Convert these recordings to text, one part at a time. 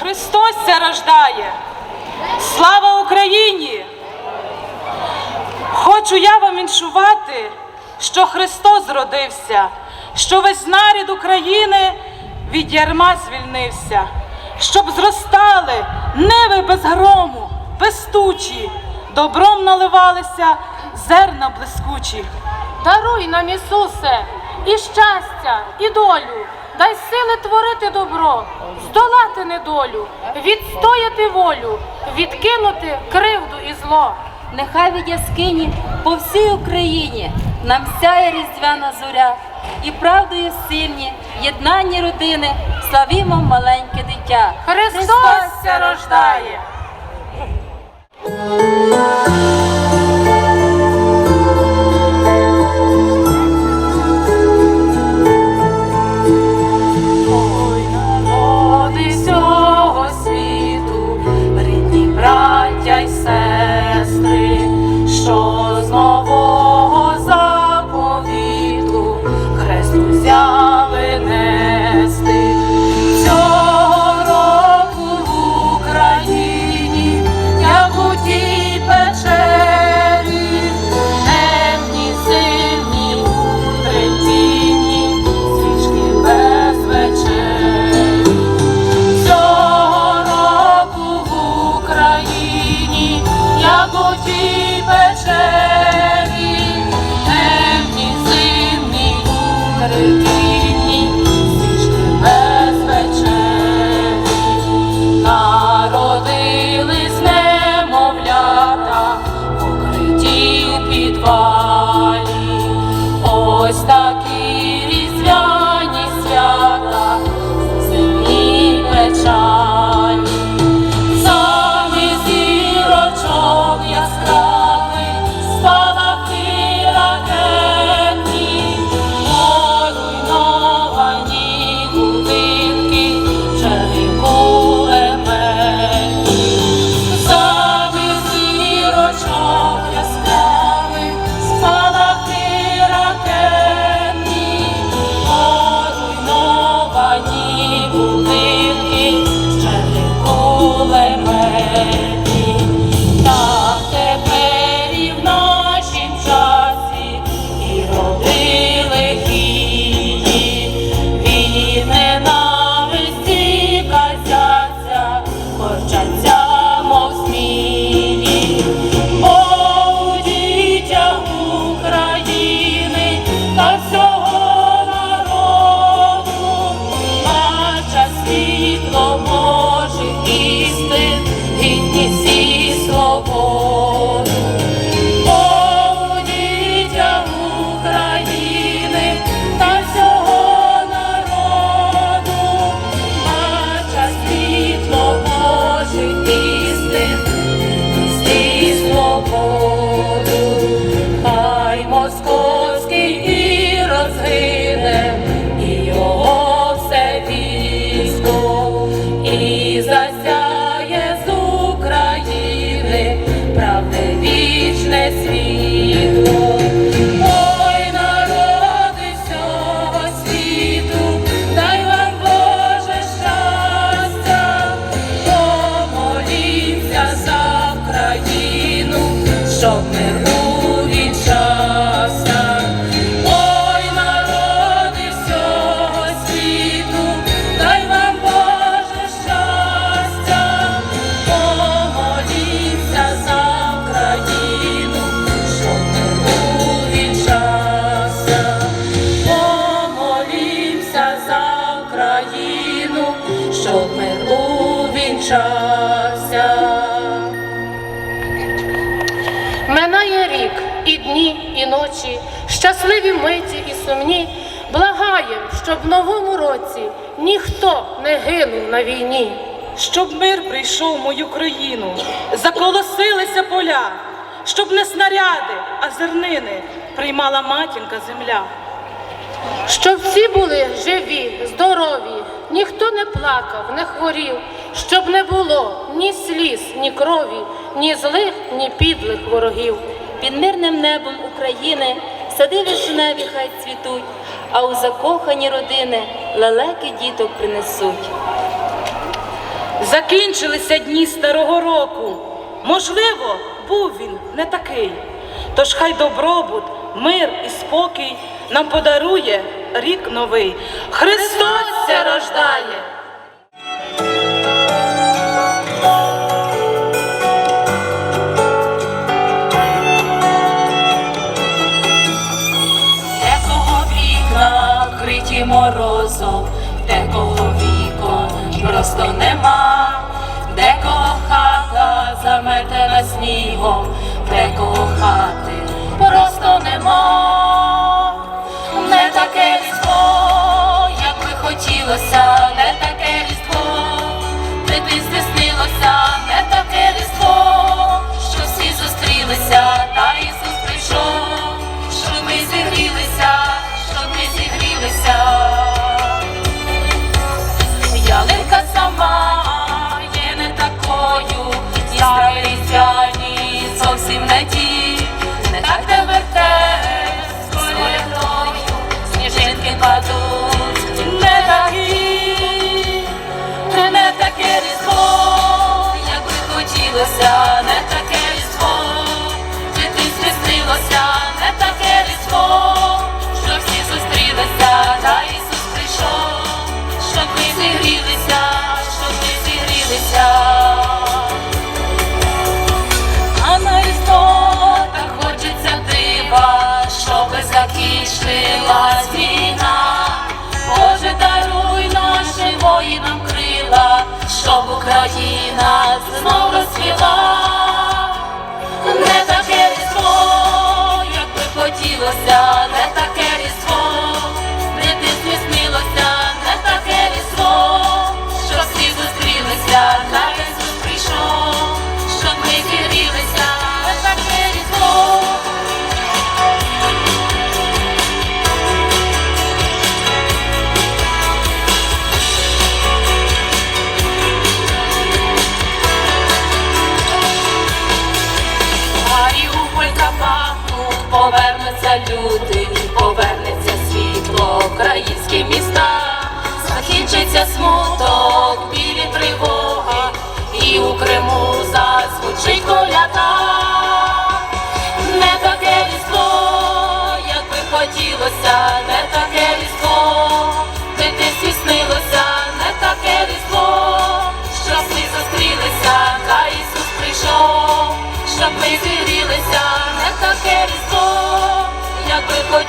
Христос ся рождає. Слава Україні! Хочу я вам іншувати, що Христос зродився, що весь нарід України від ярма звільнився, щоб зростали неви без грому, пестучі, добром наливалися зерна блискучі. Даруй нам, Ісусе, і щастя, і долю, дай сили творити добро, здолати недолю, відстояти волю, відкинути кривду і зло. Нехай від яскині по всій Україні нам сяє різдвяна зоря, і правдою сильні, єднані родини, славімо маленьке дитя. Христос рождає! Ось такі Україну, щоб мир щоб в новому році ніхто не гинув на війні. Щоб мир прийшов в мою країну, заколосилися поля, щоб не снаряди, а зернини приймала матінка земля. Щоб всі були живі, здорові, ніхто не плакав, не хворів, щоб не було ні сліз, ні крові, ні злих, ні підлих ворогів. Під мирним небом України сади вишневі хай цвітуть, а у закохані родини лелеки діток принесуть. Закінчилися дні старого року. Можливо, був він не такий. Тож хай добробут, мир і спокій нам подарує рік новий. Христос рождає! Просто нема, де хата заметена снігом, де хати просто нема. Не таке різдво, як би хотілося, Україна знов розцвіла. Не таке різдво, як би хотілося, не таке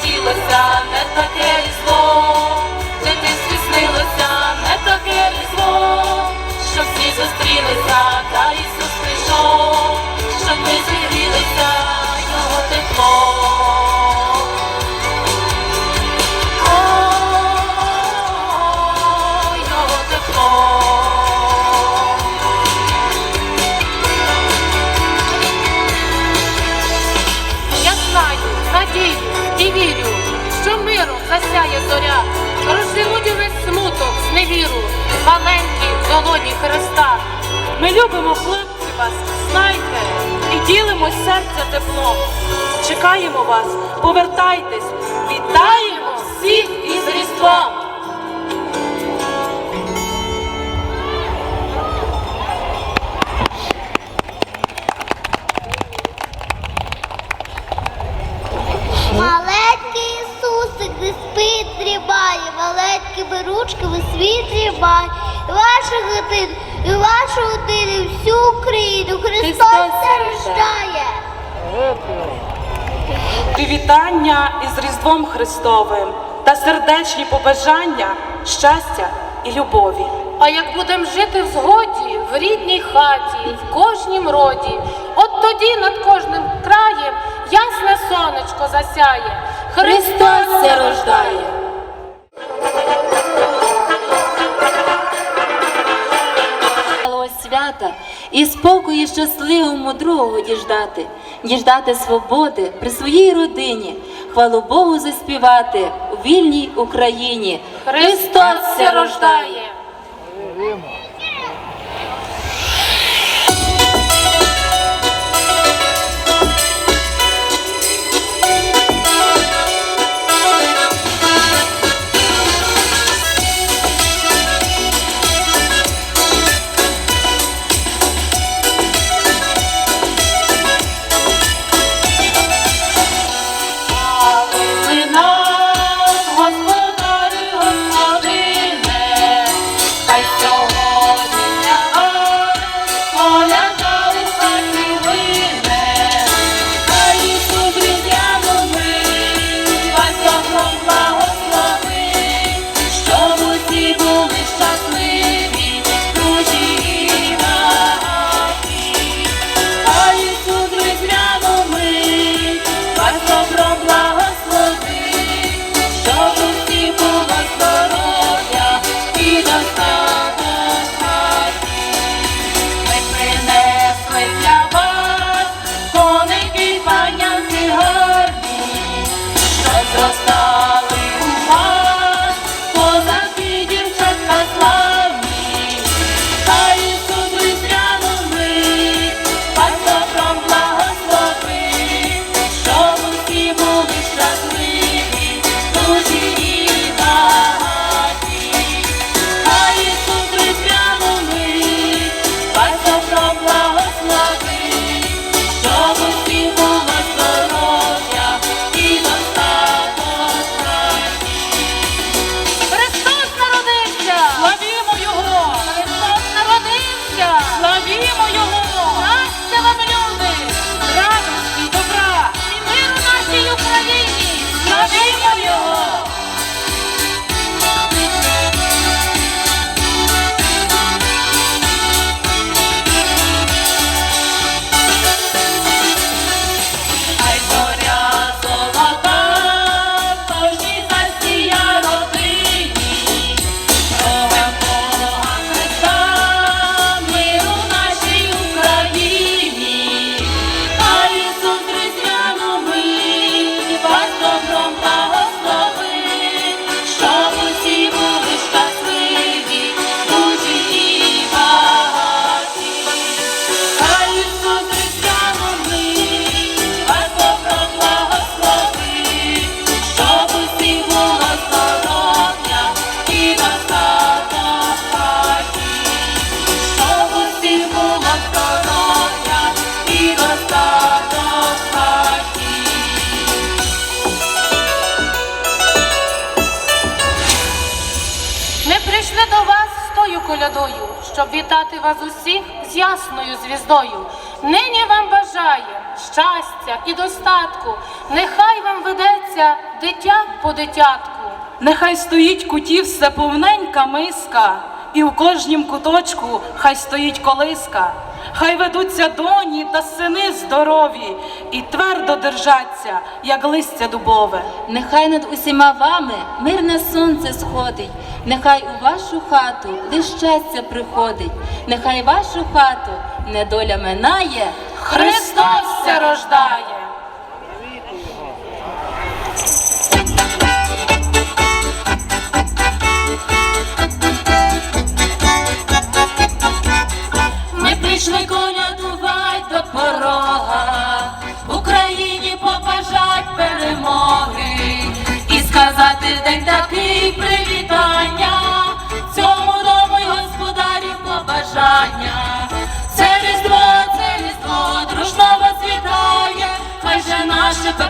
хотілося, не таке різдво, дитинстві снилося, не таке різдво, щоб всі зустрілися, та Ісус прийшов, щоб ми зігрілися, його тепло. Долоні Христа. Ми любимо хлопці вас, знайте, і ділимо серця теплом. Чекаємо вас, повертайтесь, вітаємо всіх із Різдвом! Маленький Ісусик, де спить дрібає, маленькими ручками світ дрібає. І вашу дитину, і вашу і всю Україну Христос рождає. рождає. Привітання із Різдвом Христовим та сердечні побажання щастя і любові. А як будем жити в згоді, в рідній хаті, в кожнім роді, от тоді над кожним краєм ясне сонечко засяє. Христос се рождає. Свята і спокою щасливому другого діждати, діждати свободи при своїй родині, хвалу Богу заспівати у вільній Україні. Христос рождає. like колядую, щоб вітати вас усіх з ясною звіздою. Нині вам бажає щастя і достатку. Нехай вам ведеться дитя по дитятку. Нехай стоїть кутів все повненька миска, і в кожнім куточку хай стоїть колиска. Хай ведуться доні та сини здорові, і твердо держаться, як листя дубове. Нехай над усіма вами мирне сонце сходить, нехай у вашу хату лиш щастя приходить, нехай вашу хату недоля минає. Христос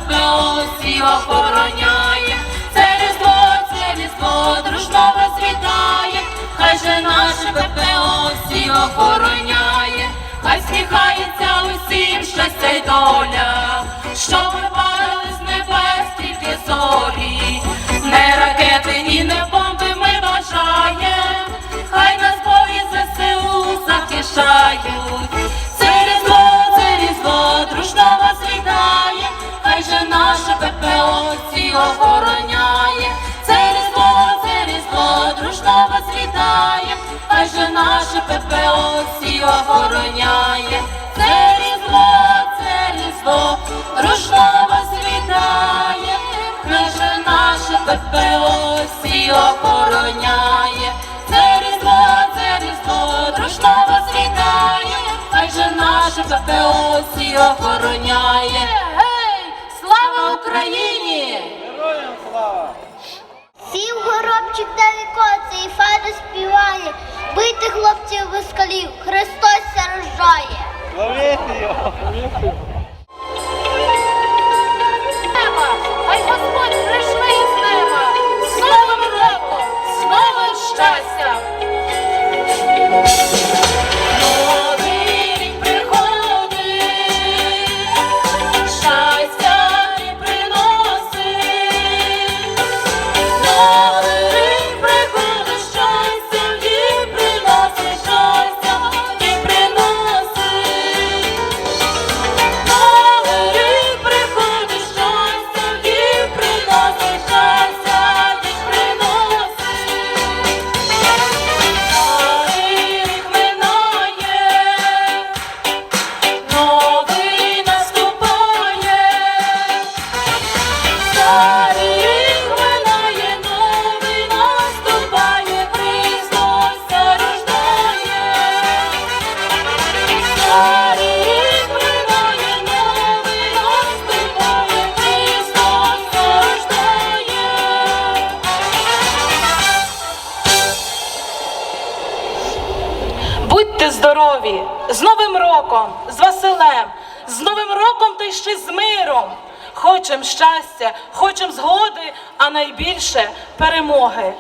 ППО всі охороняє. Це різдво, це різдво, дружно вас вітає, хай же наше ППО всі охороняє, хай сміхається усім щастя й доля, щоб випадали з небес тільки зорі, не ракети і не бомби ми бажаєм, хай нас бої ЗСУ захищають. Всі охороняє. Це різдво, це різдво, дружно вас вітає, хай же наше ППО всі охороняє. Це різдво, це різдво, дружно вас вітає, хай же наше ППО всі охороняє. Це різдво, це різдво, дружно вас вітає, хай же наше ППО всі охороняє. Гей, слава Україні! Сів горобчик далеко, і файно співає. Бийте хлопців без колів, Христос ся рождає. Ловите його! хай Господь прийшли із неба, з новим роком, з щастя, хочем згоди, а найбільше перемоги.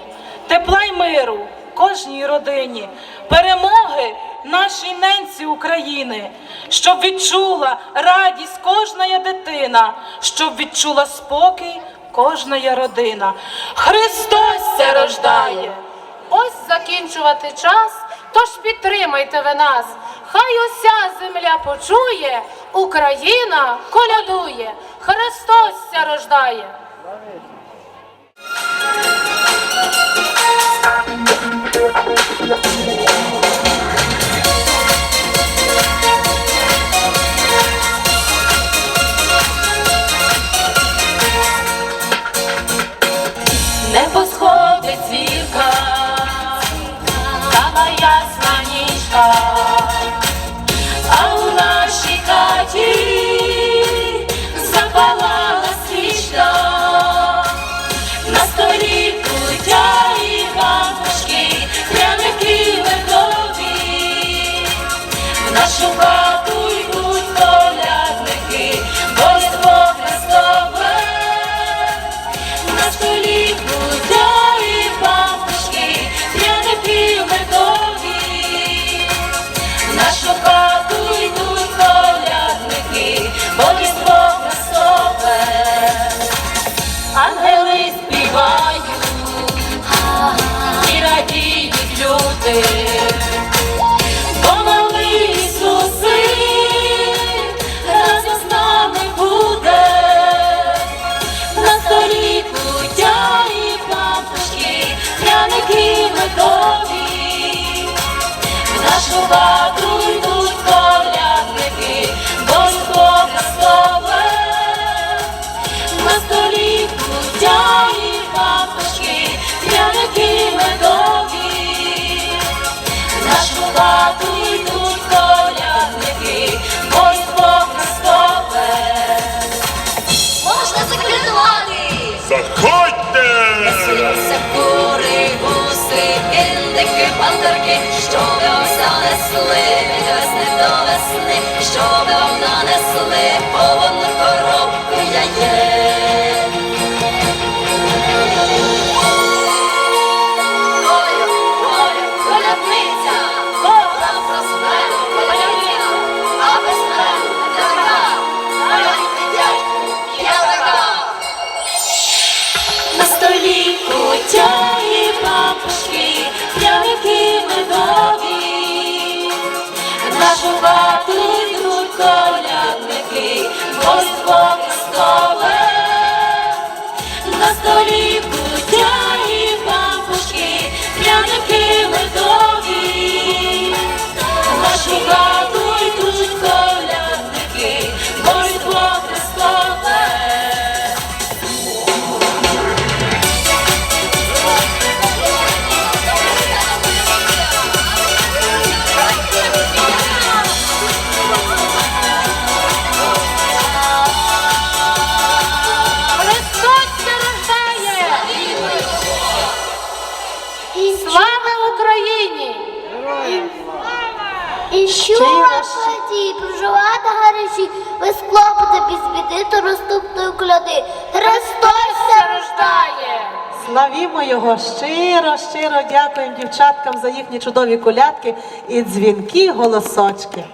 Тепла й миру кожній родині, перемоги нашій ненці України, щоб відчула радість кожна дитина, щоб відчула спокій кожна родина. Христос ся рождає! Ось закінчувати час, тож підтримайте ви нас. Хай уся земля почує, Україна колядує, Христос ся рождає. Небо нашу хату йдуть колядники, бо різдво настопе, ангели співають і радіють люди. донесли, від до весни, що щоб вам нанесли, повну коробку я є. столі кутя і пампушки, пряники медові. весь клопоти біди до розступної кляди. Христос рождає! Славімо його щиро, щиро дякуємо дівчаткам за їхні чудові колядки і дзвінки, голосочки.